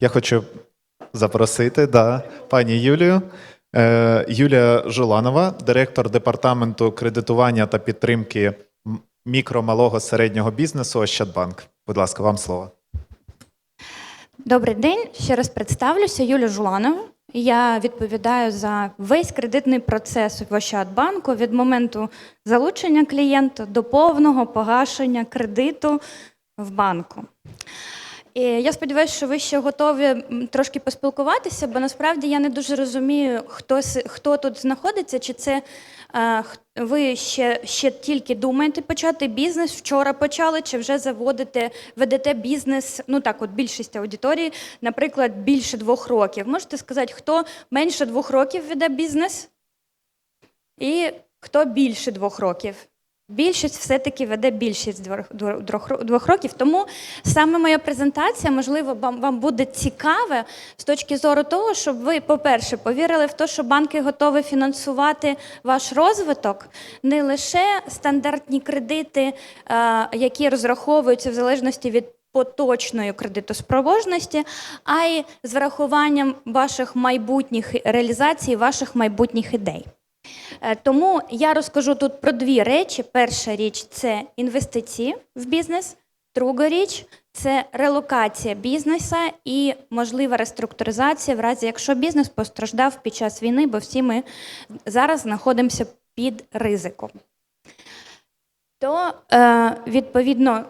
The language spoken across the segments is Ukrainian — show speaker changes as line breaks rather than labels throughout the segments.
Я хочу запросити да, пані Юлію. Е, Юлія Жуланова, директор департаменту кредитування та підтримки мікро, малого, середнього бізнесу Ощадбанк. Будь ласка, вам слово.
Добрий день. Ще раз представлюся. Юля Жуланова. Я відповідаю за весь кредитний процес в Ощадбанку від моменту залучення клієнта до повного погашення кредиту в банку. І я сподіваюся, що ви ще готові трошки поспілкуватися, бо насправді я не дуже розумію, хто, хто тут знаходиться, чи це е, ви ще, ще тільки думаєте почати бізнес, вчора почали, чи вже заводите, ведете бізнес, ну так, от більшість аудиторії, наприклад, більше двох років. Можете сказати, хто менше двох років веде бізнес? І хто більше двох років? Більшість все-таки веде більшість двох, років. Тому саме моя презентація, можливо, вам, вам буде цікаве з точки зору того, щоб ви, по-перше, повірили в те, що банки готові фінансувати ваш розвиток, не лише стандартні кредити, е, які розраховуються в залежності від поточної кредитоспроможності, а й з врахуванням ваших майбутніх реалізацій, ваших майбутніх ідей. Е, Тому я розкажу тут про дві речі. Перша річ це інвестиції в бізнес. Друга річ це релокація бізнесу і можлива реструктуризація, в разі якщо бізнес постраждав під час війни, бо всі ми зараз знаходимося під ризиком. То е, відповідно.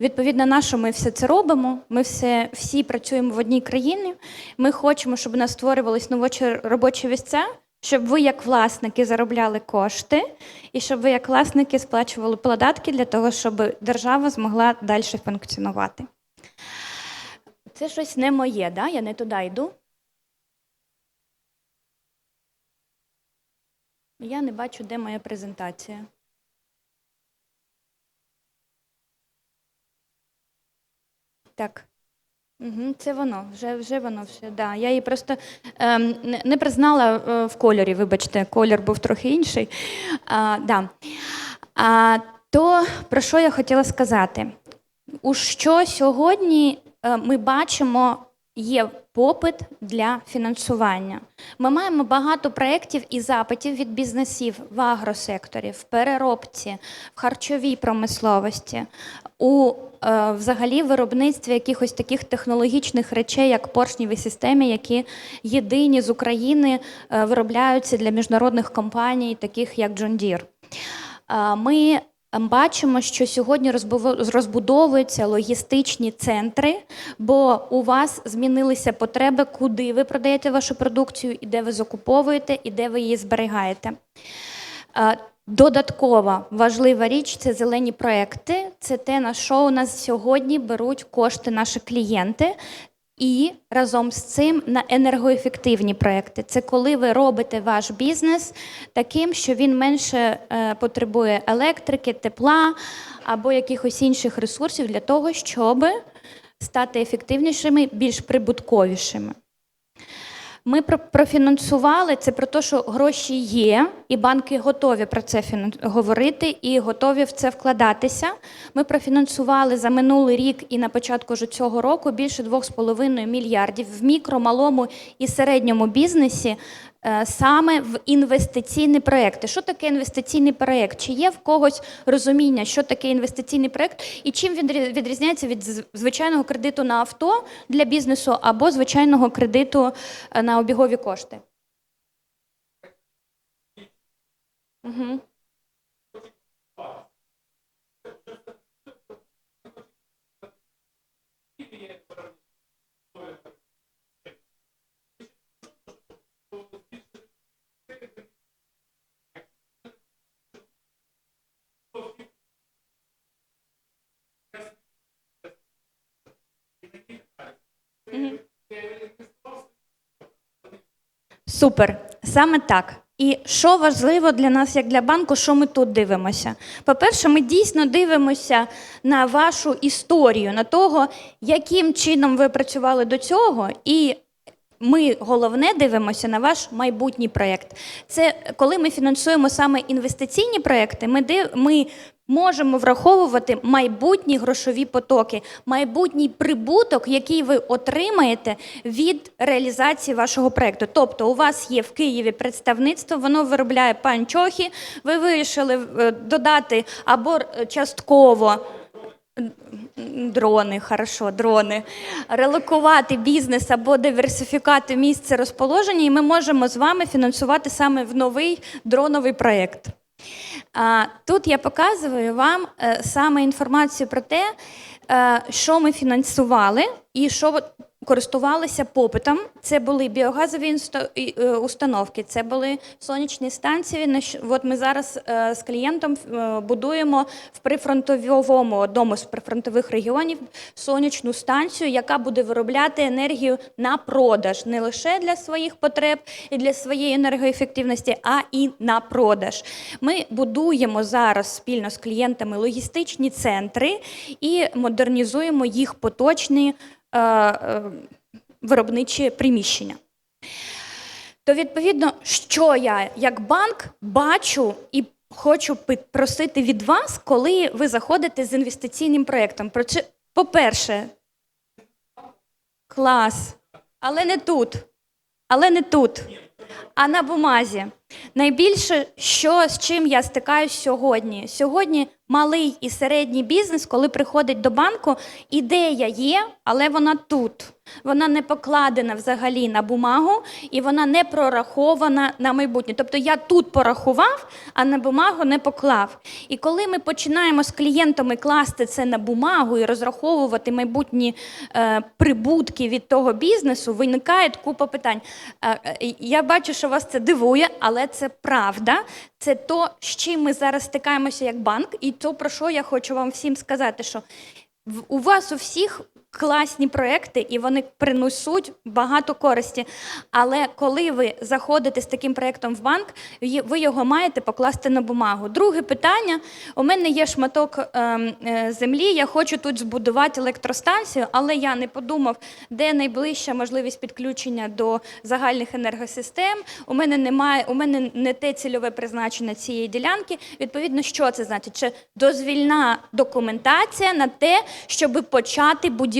Відповідно, на що ми все це робимо? Ми все, всі працюємо в одній країні. Ми хочемо, щоб у нас створювались нові робочі місця, щоб ви, як власники, заробляли кошти, і щоб ви, як власники, сплачували податки для того, щоб держава змогла далі функціонувати. Це щось не моє, да? я не туди йду. Я не бачу, де моя презентація. Так. Це воно, вже, вже воно все. Да. Я її просто ем, не, не признала е, в кольорі, вибачте, колір був трохи інший. А, да. а, то про що я хотіла сказати? У що сьогодні е, ми бачимо є попит для фінансування. Ми маємо багато проєктів і запитів від бізнесів в агросекторі, в переробці, в харчовій промисловості, у е, взагалі виробництві якихось таких технологічних речей, як поршневі системи, які єдині з України е, виробляються для міжнародних компаній, таких як John Deere. Е, Ми бачимо, що сьогодні розбудовуються логістичні центри, бо у вас змінилися потреби, куди ви продаєте вашу продукцію, і де ви закуповуєте, і де ви її зберігаєте. Е, Додаткова важлива річ це зелені проекти. Це те, на що у нас сьогодні беруть кошти наші клієнти. І разом з цим на енергоефективні проекти. Це коли ви робите ваш бізнес таким, що він менше е, потребує електрики, тепла або якихось інших ресурсів для того, щоб стати ефективнішими, більш прибутковішими. Ми про- профінансували це про те, що гроші є, і банки готові про це говорити і готові в це вкладатися. Ми профінансували за минулий рік і на початку ж цього року більше 2,5 мільярдів в мікро, малому і середньому бізнесі саме в інвестиційні проекти. Що таке інвестиційний проект? Чи є в когось розуміння, що таке інвестиційний проект, і чим він відрізняється від звичайного кредиту на авто для бізнесу або звичайного кредиту е, на обігові кошти? Угу. Супер, саме так. І що важливо для нас, як для банку, що ми тут дивимося? По-перше, ми дійсно дивимося на вашу історію, на того, яким чином ви працювали до цього, і ми головне дивимося на ваш майбутній проєкт. Це коли ми фінансуємо саме інвестиційні проєкти, ми, див, ми можемо враховувати майбутні грошові потоки, майбутній прибуток, який ви отримаєте від реалізації вашого проєкту. Тобто, у вас є в Києві представництво, воно виробляє панчохи, ви вирішили е, додати або е, частково. Дрони, хорошо, дрони. Релокувати бізнес або диверсифікати місце розположення, і ми можемо з вами фінансувати саме в новий дроновий проєкт. Тут я показую вам е, саме інформацію про те, е, що ми фінансували і що користувалися попитом. Це були біогазові е, установки, це були сонячні станції. От ми зараз е, з клієнтом е, будуємо в прифронтовому одному з прифронтових регіонів сонячну станцію, яка буде виробляти енергію на продаж не лише для своїх потреб і для своєї енергоефективності, а і на продаж. Ми будуємо зараз спільно з клієнтами логістичні центри і модернізуємо їх поточні виробничі приміщення. То відповідно, що я як банк бачу і хочу просити від вас, коли ви заходите з інвестиційним проєктом. По-перше, клас, але не тут. Але не тут, а на бумазі. Найбільше, що з чим я стикаюсь сьогодні. Сьогодні малий і середній бізнес, коли приходить до банку, ідея є, але вона тут. Вона не покладена взагалі на бумагу і вона не прорахована на майбутнє. Тобто я тут порахував, а на бумагу не поклав. І коли ми починаємо з клієнтами класти це на бумагу і розраховувати майбутні е, прибутки від того бізнесу, виникає купа питань. Е, е, я бачу, що вас це дивує, але це правда. Це то, з чим ми зараз стикаємося як банк, і то, про що я хочу вам всім сказати, що у вас у всіх класні проекти, і вони принесуть багато користі. Але коли ви заходите з таким проектом в банк, ви його маєте покласти на бумагу. Друге питання: у мене є шматок ем, е, землі, я хочу тут збудувати електростанцію, але я не подумав, де найближча можливість підключення до загальних енергосистем. У мене немає, у мене не те цільове призначення цієї ділянки. Відповідно, що це значить? Це дозвільна документація на те, щоб почати будівництво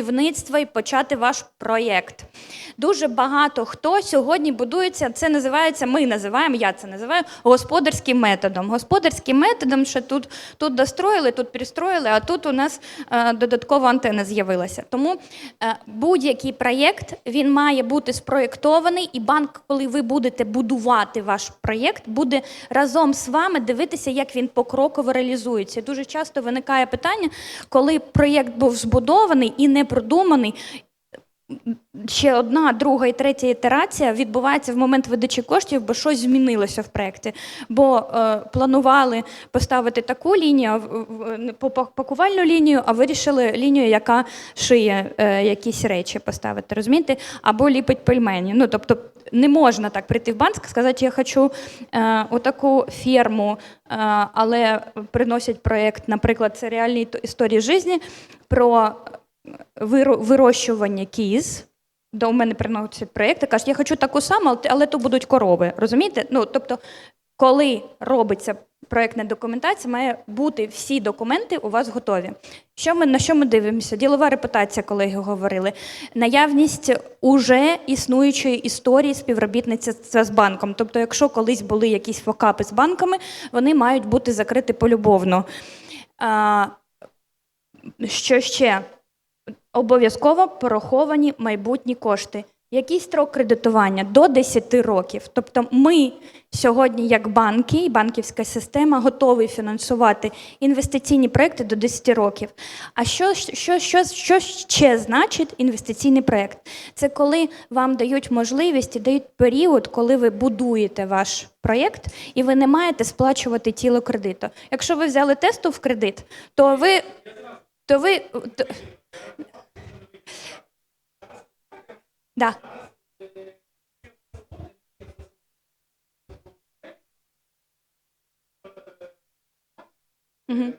і почати ваш проєкт. Дуже багато хто сьогодні будується, це називається, ми називаємо, я це називаю господарським методом. Господарським методом, що тут, тут достроїли, тут пристроїли, а тут у нас е, додаткова антенна з'явилася. Тому е, будь-який проєкт він має бути спроєктований, і банк, коли ви будете будувати ваш проєкт, буде разом з вами дивитися, як він покроково реалізується. Дуже часто виникає питання, коли проєкт був збудований і не продуманий. Ще одна, друга і третя ітерація відбувається в момент видачі коштів, бо щось змінилося в проєкті. Бо е, планували поставити таку лінію, пакувальну лінію, а вирішили лінію, яка шиє е, якісь речі поставити, розумієте? Або ліпить пельмені. Ну, тобто не можна так прийти в банк і сказати, я хочу е, отаку ферму, е, але приносять проєкт, наприклад, це реальні історії житті про вирощування кіз. До мене приносять проєкти, кажуть, я хочу таку саму, але- то будуть корови. Розумієте? Ну, тобто, коли робиться проєктна документація, має бути всі документи у вас готові. Що ми, на що ми дивимося? Ділова репутація, колеги говорили. Наявність уже існуючої історії співробітництва з банком. Тобто, якщо колись були якісь фокапи з банками, вони мають бути закриті полюбовно. А, що ще? Обов'язково пораховані майбутні кошти. Який строк кредитування? До 10 років. Тобто ми сьогодні, як банки і банківська система, готові фінансувати інвестиційні проекти до 10 років. А що, що, що, що ще значить інвестиційний проект? Це коли вам дають можливість і дають період, коли ви будуєте ваш проєкт, і ви не маєте сплачувати тіло кредиту. Якщо ви взяли тесту в кредит, то ви. То ви Да. Мгм.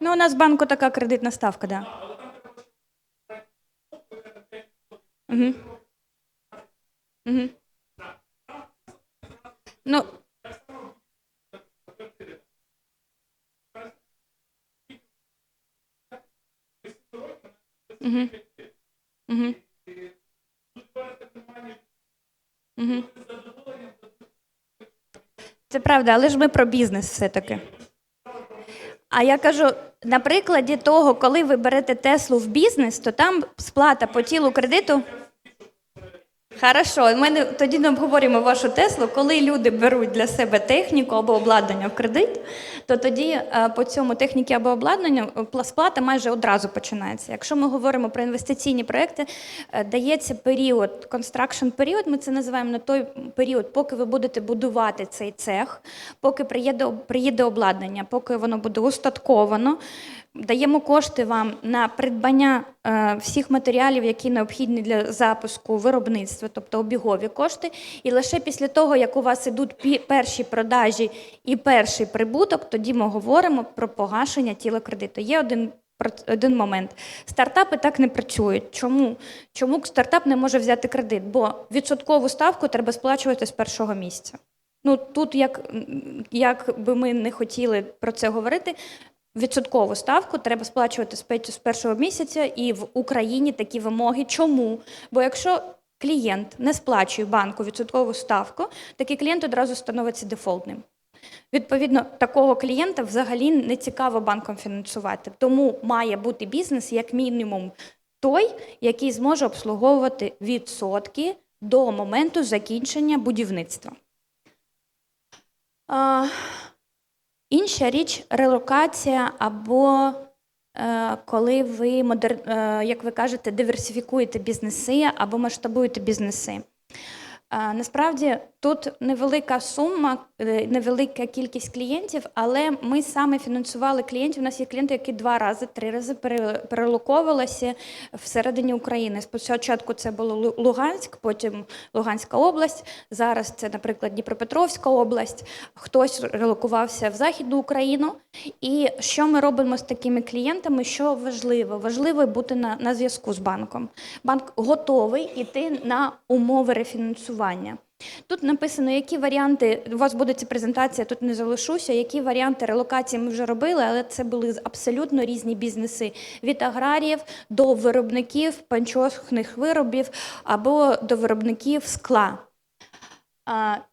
Ну, у нас в банку така кредитна ставка. Да. Угу. Угу. Ну, Угу. Угу. Це правда, але ж ми про бізнес все-таки. А я кажу, на прикладі того, коли ви берете Теслу в бізнес, то там сплата по тілу кредиту. Хорошо, ми тоді не обговорюємо вашу Теслу. Коли люди беруть для себе техніку або обладнання в кредит, то тоді е, по цьому техніці або обладнанню е, сплата майже одразу починається. Якщо ми говоримо про інвестиційні проекти, е, дається період, construction період, ми це називаємо на той період, поки ви будете будувати цей цех, поки приїде, приїде обладнання, поки воно буде устатковано. Даємо кошти вам на придбання е, всіх матеріалів, які необхідні для запуску виробництва, тобто обігові кошти. І лише після того, як у вас ідуть перші продажі і перший прибуток, тоді ми говоримо про погашення тіла кредиту. Є один один момент. Стартапи так не працюють. Чому? Чому стартап не може взяти кредит? Бо відсоткову ставку треба сплачувати з першого місця. Ну тут, як, як би ми не хотіли про це говорити, відсоткову ставку треба сплачувати з першого місяця, і в Україні такі вимоги. Чому? Бо якщо клієнт не сплачує банку відсоткову ставку, такий клієнт одразу становиться дефолтним. Відповідно, такого клієнта взагалі не цікаво банком фінансувати. Тому має бути бізнес як мінімум той, який зможе обслуговувати відсотки до моменту закінчення будівництва. Інша річ релокація або е, коли ви модер... е, як ви кажете, диверсифікуєте бізнеси або масштабуєте бізнеси. Е, Насправді тут невелика сума, е, невелика кількість клієнтів, але ми саме фінансували клієнтів. У нас є клієнти, які два рази, три рази пере- перелоковувалися всередині України. Спочатку це було Луганськ, потім Луганська область. Зараз це, наприклад, Дніпропетровська область. Хтось релокувався в Західну Україну. І що ми робимо з такими клієнтами? Що важливо? Важливо бути на, на зв'язку з банком. Банк готовий іти на умови рефінансування. Тут написано, які варіанти, у вас буде ця презентація, тут не залишуся, які варіанти релокації ми вже робили, але це були абсолютно різні бізнеси від аграріїв до виробників панчохних виробів або до виробників скла.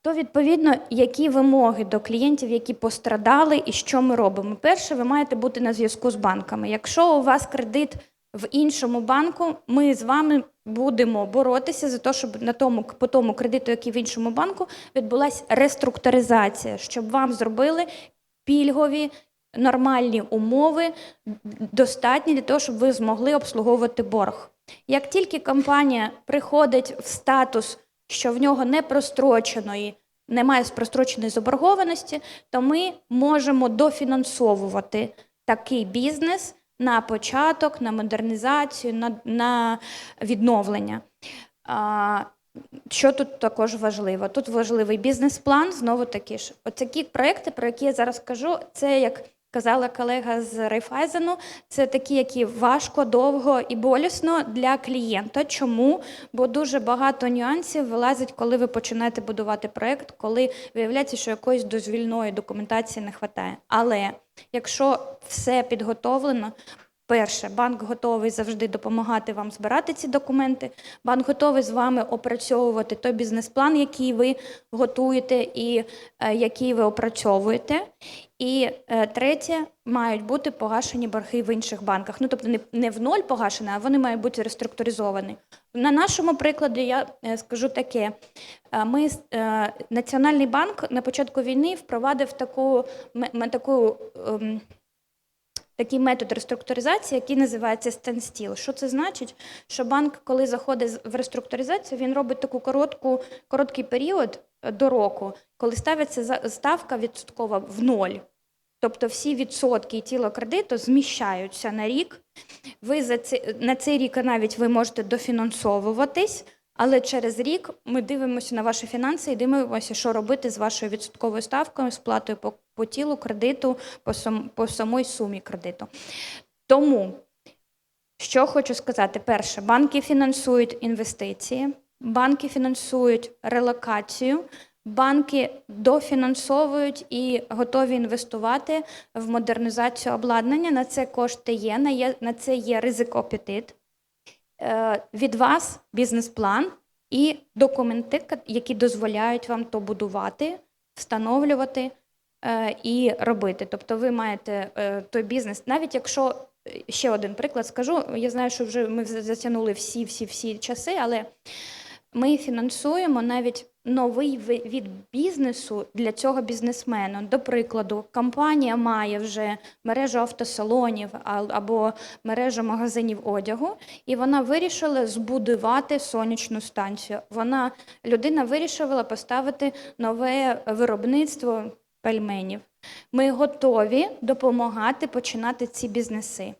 То відповідно, які вимоги до клієнтів, які пострадали, і що ми робимо? Перше, ви маєте бути на зв'язку з банками. Якщо у вас кредит в іншому банку, ми з вами будемо боротися за те, щоб на тому по тому кредиту, який в іншому банку, відбулася реструктуризація, щоб вам зробили пільгові. Нормальні умови достатні для того, щоб ви змогли обслуговувати борг. Як тільки компанія приходить в статус що в нього не простроченої, немає простроченої заборгованості, то ми можемо дофінансовувати такий бізнес на початок, на модернізацію, на, на відновлення. Що тут також важливо? Тут важливий бізнес-план, знову таки ж. Такі проекти, про які я зараз кажу, це як казала колега з Райфайзену, це такі, які важко, довго і болісно для клієнта. Чому? Бо дуже багато нюансів вилазить, коли ви починаєте будувати проект, коли виявляється, що якоїсь дозвільної документації не вистачає. Але якщо все підготовлено, Перше, банк готовий завжди допомагати вам збирати ці документи. Банк готовий з вами опрацьовувати той бізнес-план, який ви готуєте і е, який ви опрацьовуєте. І е, третє, мають бути погашені борги в інших банках. Ну тобто не, не в ноль погашені, а вони мають бути реструктуризовані. На нашому прикладі я е, скажу таке: Е, ми е, Національний банк на початку війни впровадив таку, м- таку. ем, такий метод реструктуризації, який називається standstill. Що це значить? Що банк, коли заходить в реструктуризацію, він робить таку коротку, короткий період е, до року, коли ставиться ставка відсоткова в ноль. Тобто всі відсотки і тіло кредиту зміщаються на рік. Ви за ці, на цей рік навіть ви можете дофінансовуватись, але через рік ми дивимося на ваші фінанси і дивимося, що робити з вашою відсотковою ставкою, сплатою по по тілу кредиту, по, сам, по самій сумі кредиту. Тому, що хочу сказати, перше, банки фінансують інвестиції, банки фінансують релокацію, банки дофінансовують і готові інвестувати в модернізацію обладнання. На це кошти є, на, це є ризик-апетит. Е, від вас бізнес-план і документи, які дозволяють вам то будувати, встановлювати і робити. Тобто ви маєте е, той бізнес, навіть якщо е, ще один приклад скажу, я знаю, що вже ми за- затягнули всі, всі, всі часи, але ми фінансуємо навіть новий ви- від бізнесу для цього бізнесмена. До прикладу, компанія має вже мережу автосалонів або мережу магазинів одягу, і вона вирішила збудувати сонячну станцію. Вона людина вирішила поставити нове виробництво пельменів. Ми готові допомагати починати ці бізнеси.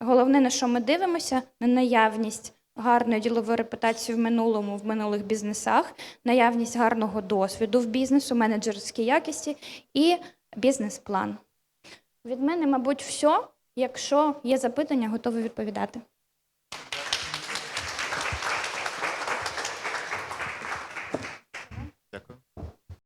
Головне, на що ми дивимося, на наявність гарної ділової репутації в минулому, в минулих бізнесах, наявність гарного досвіду в бізнесу, менеджерській якісті і бізнес-план. Від мене, мабуть, все. Якщо є запитання, готові відповідати.